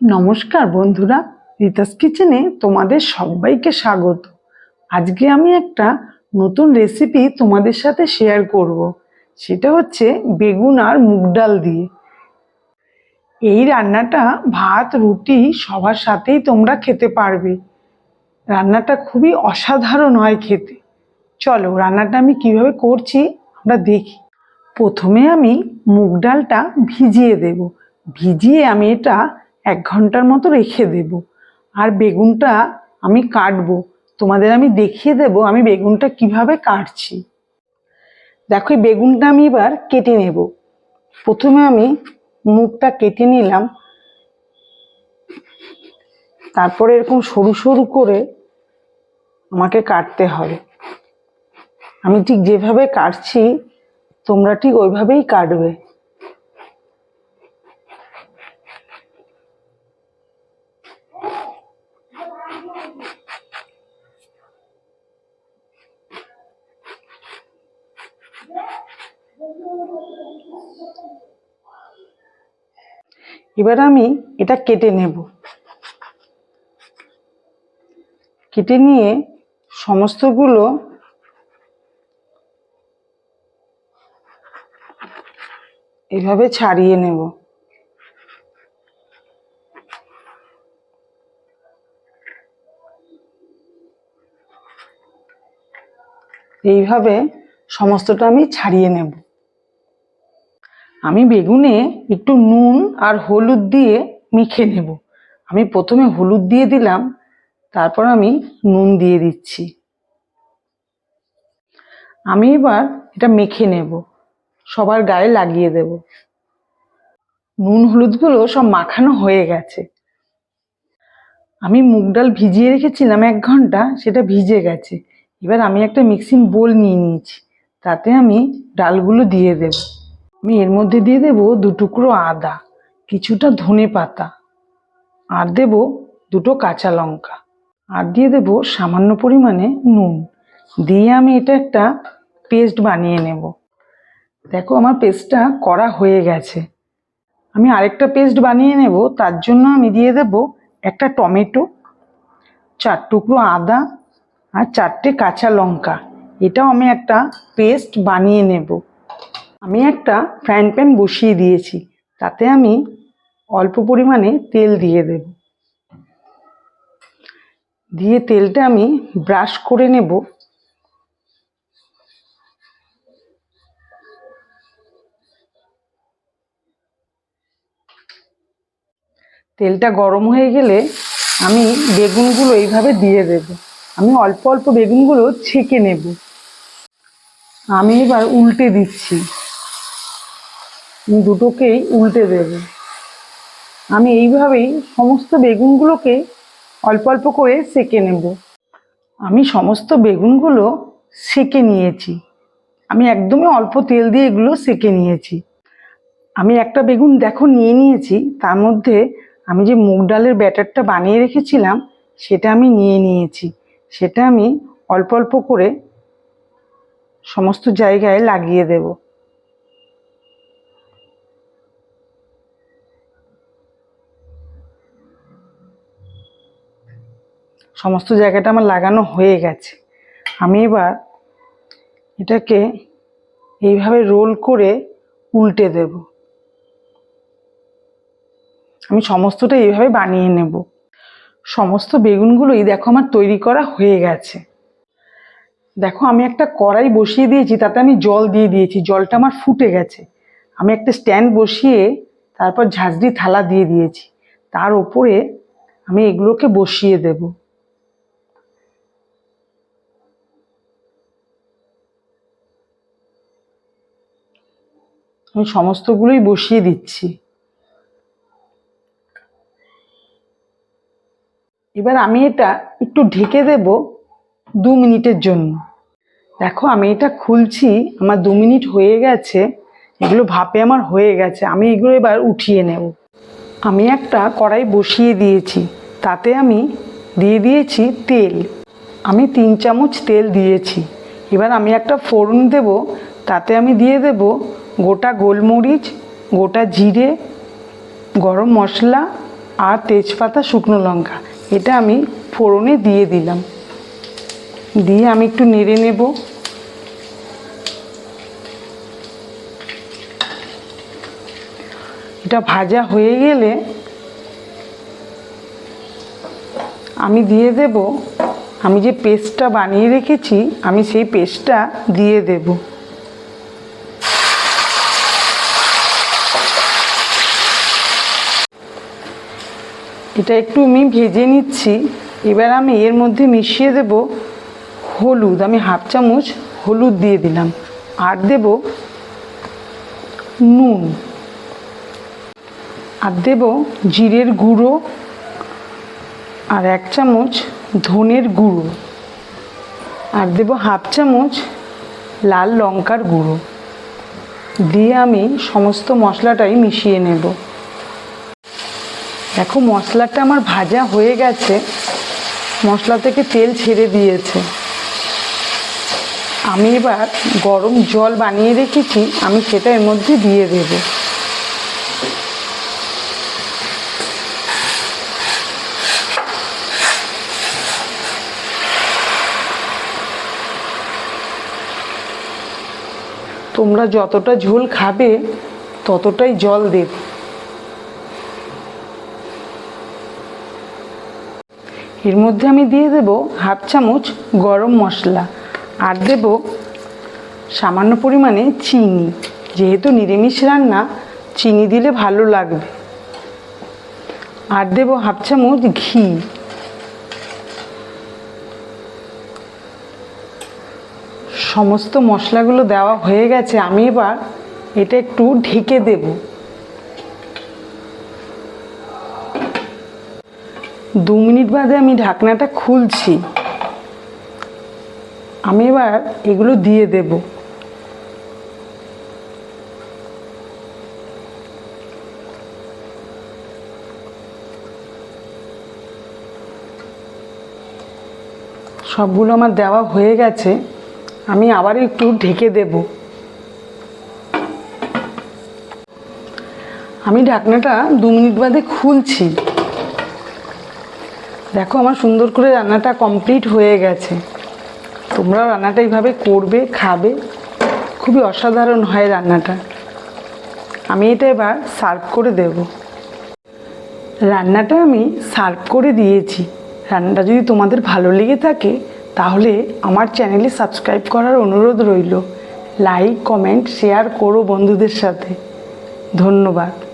নমস্কার বন্ধুরা, রিতাস কিচেনে তোমাদের সবাইকে স্বাগত। আজকে আমি একটা নতুন রেসিপি তোমাদের সাথে শেয়ার করব। সেটা হচ্ছে বেগুন আর মুগ ডাল দিয়ে। এই রান্নাটা ভাত, রুটি সবার সাথেই তোমরা খেতে পারবে। রান্নাটা খুবই অসাধারণ হয় খেতে। চলো রান্নাটা আমি কীভাবে করছি আমরা দেখি। প্রথমে আমি মুগ ডালটা ভিজিয়ে দেব। ভিজিয়ে আমি এটা এক ঘণ্টার মতো রেখে দেব। আর বেগুনটা আমি কাটবো। তোমাদের আমি দেখিয়ে দেব আমি বেগুনটা কীভাবে কাটছি। দেখো, এই বেগুনটা আমি এবার কেটে নেব। প্রথমে আমি মুখটা কেটে নিলাম। তারপরে এরকম সরু সরু করে আমাকে কাটতে হবে। আমি ঠিক যেভাবে কাটছি, তোমরা ঠিক ওইভাবেই কাটবে। এবার আমি এটা কেটে নেব। কেটে নিয়ে সমস্তগুলো এভাবে ছাড়িয়ে নেব। এইভাবে সমস্তটা আমি ছাড়িয়ে নেব। আমি বেগুনে একটু নুন আর হলুদ দিয়ে মেখে নেব। আমি প্রথমে হলুদ দিয়ে দিলাম, তারপর আমি নুন দিয়ে দিচ্ছি। আমি এবার এটা মেখে নেব, সবার গায়ে লাগিয়ে দেব। নুন হলুদগুলো সব মাখানো হয়ে গেছে। আমি মুগ ডাল ভিজিয়ে রেখেছিলাম এক ঘণ্টা, সেটা ভিজে গেছে। এবার আমি একটা মিক্সিং বোল নিয়ে নিয়েছি, তাতে আমি ডালগুলো দিয়ে দেব। আমি এর মধ্যে দিয়ে দেব দু টুকরো আদা, কিছুটা ধনে পাতা, আর দেব দুটো কাঁচা লঙ্কা, আর দিয়ে দেব সামান্য পরিমাণে নুন। দিয়ে আমি এটা একটা পেস্ট বানিয়ে নেব। দেখো আমার পেস্টটা করা হয়ে গেছে। আমি আরেকটা পেস্ট বানিয়ে নেব, তার জন্য আমি দিয়ে দেব একটা টমেটো, চার টুকরো আদা, আর চারটে কাঁচা লঙ্কা। এটাও আমি একটা পেস্ট বানিয়ে নেব। আমি একটা ফ্রাইং প্যান বসিয়ে দিয়েছি, তাতে আমি অল্প পরিমাণে তেল দিয়ে দেব। দিয়ে তেলটা আমি ব্রাশ করে নেব। তেলটা গরম হয়ে গেলে আমি বেগুনগুলো এইভাবে দিয়ে দেব। আমি অল্প অল্প বেগুনগুলো ছেঁকে নেব। আমি এবার উল্টে দিচ্ছি। দুটোকেই উল্টে দেব। আমি এইভাবেই সমস্ত বেগুনগুলোকে অল্প অল্প করে সেকে নেব। আমি সমস্ত বেগুনগুলো সেকে নিয়েছি। আমি একদমই অল্প তেল দিয়ে এগুলো সেকে নিয়েছি। আমি একটা বেগুন দেখো নিয়ে নিয়েছি, তার মধ্যে আমি যে মুগ ডালের ব্যাটারটা বানিয়ে রেখেছিলাম, সেটা আমি নিয়ে নিয়েছি। সেটা আমি অল্প অল্প করে সমস্ত জায়গায় লাগিয়ে দেব। সমস্ত জায়গাটা আমার লাগানো হয়ে গেছে। আমি এবার এটাকে এইভাবে রোল করে উল্টে দেব। আমি সমস্তটা এইভাবে বানিয়ে নেব। সমস্ত বেগুনগুলোই দেখো আমার তৈরি করা হয়ে গেছে। দেখো আমি একটা কড়াই বসিয়ে দিয়েছি, তাতে আমি জল দিয়ে দিয়েছি, জলটা আমার ফুটে গেছে। আমি একটা স্ট্যান্ড বসিয়ে তারপর ঝাঁঝরি থালা দিয়ে দিয়েছি। তার ওপরে আমি এগুলোকে বসিয়ে দেব। আমি সমস্তগুলোই বসিয়ে দিচ্ছি। এবার আমি এটা একটু ঢেকে দেব দু মিনিটের জন্য। দেখো, আমি এটা খুলছি, আমার দু মিনিট হয়ে গেছে, এগুলো ভাপে আমার হয়ে গেছে, আমি এগুলো এবার উঠিয়ে নেব। আমি একটা কড়াই বসিয়ে দিয়েছি, তাতে আমি দিয়ে দিয়েছি তেল। আমি তিন চামচ তেল দিয়েছি, এবার আমি একটা ফোড়ন দেব, তাতে আমি দিয়ে দেব গোটা গোলমরিচ, গোটা জিরে, গরম মশলা আর তেজপাতা, শুকনো লঙ্কা। এটা আমি ফোড়নে দিয়ে দিলাম। দিয়ে আমি একটু নেড়ে নেব। এটা ভাজা হয়ে গেলে আমি দিয়ে দেব। আমি যে পেস্টটা বানিয়ে রেখেছি, আমি সেই পেস্টটা দিয়ে দেব। এটা একটু আমি ভেজে নিচ্ছি। এবার আমি এর মধ্যে মিশিয়ে দেব হলুদ। আমি হাফ চামচ হলুদ দিয়ে দিলাম। আর দেব নুন। আর দেব জিরের গুঁড়ো। আর এক চামচ ধনের গুঁড়ো। আর দেব হাফ চামচ লাল লঙ্কার গুঁড়ো। দিয়ে আমি সমস্ত মশলাটাই মিশিয়ে নেব। দেখো, মশলাটা আমার ভাজা হয়ে গেছে। মশলা থেকে তেল ছেড়ে দিয়েছে। আমি এবার গরম জল বানিয়ে রেখেছি, আমি সেটা এর মধ্যে দিয়ে দেবো। তোমরা যতটা ঝোল খাবে, ততটাই জল দেবে। এর মধ্যে আমি দিয়ে দেব হাফ চামচ গরম মশলা আর দেব সামান্য পরিমাণে চিনি। যেহেতু নিরামিষ রান্না, চিনি দিলে ভালো লাগবে। আর দেব হাফ চামচ ঘি। সমস্ত মশলাগুলো দেওয়া হয়ে গেছে, আমি এবার এটা একটু ঢেকে দেব। দু মিনিট বাদে আমি ঢাকনাটা খুলছি। আমি এবার এগুলো দিয়ে দেব। সবগুলো আমার দেওয়া হয়ে গেছে। আমি আবার একটু ঢেকে দেব। আমি ঢাকনাটা দু মিনিট বাদে খুলছি। দেখো আমার সুন্দর করে রান্নাটা কমপ্লিট হয়ে গেছে। তোমরা রান্নাটা এইভাবে করবে, খাবে। খুবই অসাধারণ হয় রান্নাটা। আমি এটা এবার সার্ভ করে দেব। রান্নাটা আমি সার্ভ করে দিয়েছি। রান্নাটা যদি তোমাদের ভালো লেগে থাকে, তাহলে আমার চ্যানেলে সাবস্ক্রাইব করার অনুরোধ রইল। লাইক কমেন্ট শেয়ার করো বন্ধুদের সাথে। ধন্যবাদ।